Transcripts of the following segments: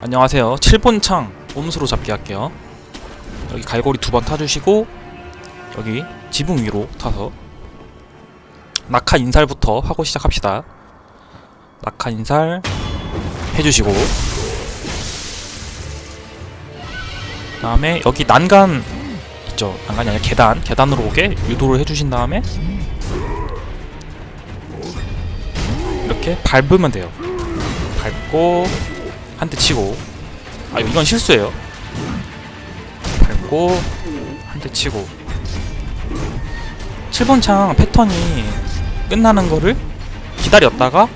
안녕하세요. 7번 창 옴수로 잡기 할게요. 여기 갈고리 두 번 타주시고 여기 지붕 위로 타서 낙하 인살부터 하고 시작합시다. 낙하 인살 해주시고 다음에 여기 난간 있죠. 난간이 아니라 계단 계단으로 오게 유도를 해주신 다음에 이렇게 밟으면 돼요. 밟고 한 대 치고. 아 이건 실수예요. 밟고 한 대 치고. 7번 창 패턴이 끝나는 거를 기다렸다가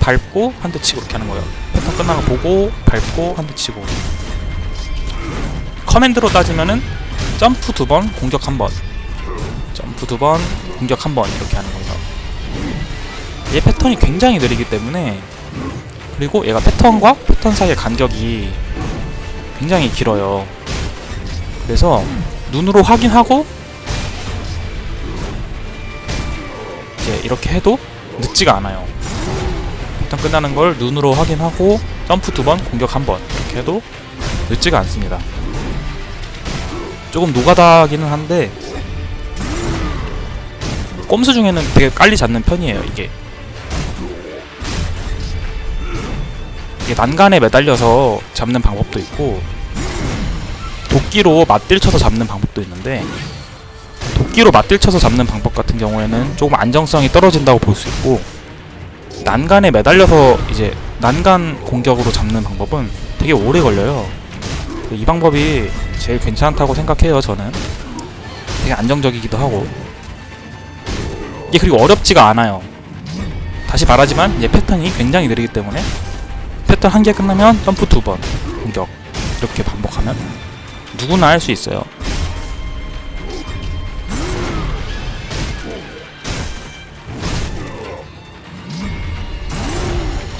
밟고 한 대 치고 이렇게 하는 거예요. 패턴 끝나는 거 보고 밟고 한 대 치고. 커맨드로 따지면은 점프 두 번 공격 한번. 점프 두 번 공격 한 번 이렇게 하는 거예요. 얘 패턴이 굉장히 느리기 때문에 그리고 얘가 패턴과 패턴 사이의 간격이 굉장히 길어요. 그래서 눈으로 확인하고 이제 이렇게 해도 늦지가 않아요. 패턴 끝나는 걸 눈으로 확인하고 점프 두 번, 공격 한 번 이렇게 해도 늦지가 않습니다. 조금 노가다기는 한데 꼼수 중에는 되게 빨리 잡는 편이에요. 이게 난간에 매달려서 잡는 방법도 있고 도끼로 맞딜 쳐서 잡는 방법도 있는데 도끼로 맞딜 쳐서 잡는 방법 같은 경우에는 조금 안정성이 떨어진다고 볼 수 있고 난간에 매달려서 이제 난간 공격으로 잡는 방법은 되게 오래 걸려요. 이 방법이 제일 괜찮다고 생각해요, 저는. 되게 안정적이기도 하고. 이게 그리고 어렵지가 않아요. 다시 말하지만 이제 패턴이 굉장히 느리기 때문에 패턴 한 개 끝나면 점프 두 번 공격 이렇게 반복하면 누구나 할 수 있어요.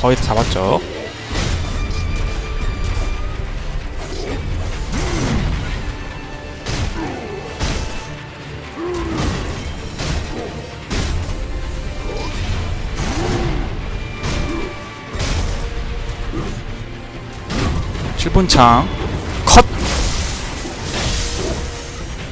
거의 다 잡았죠. 칠분창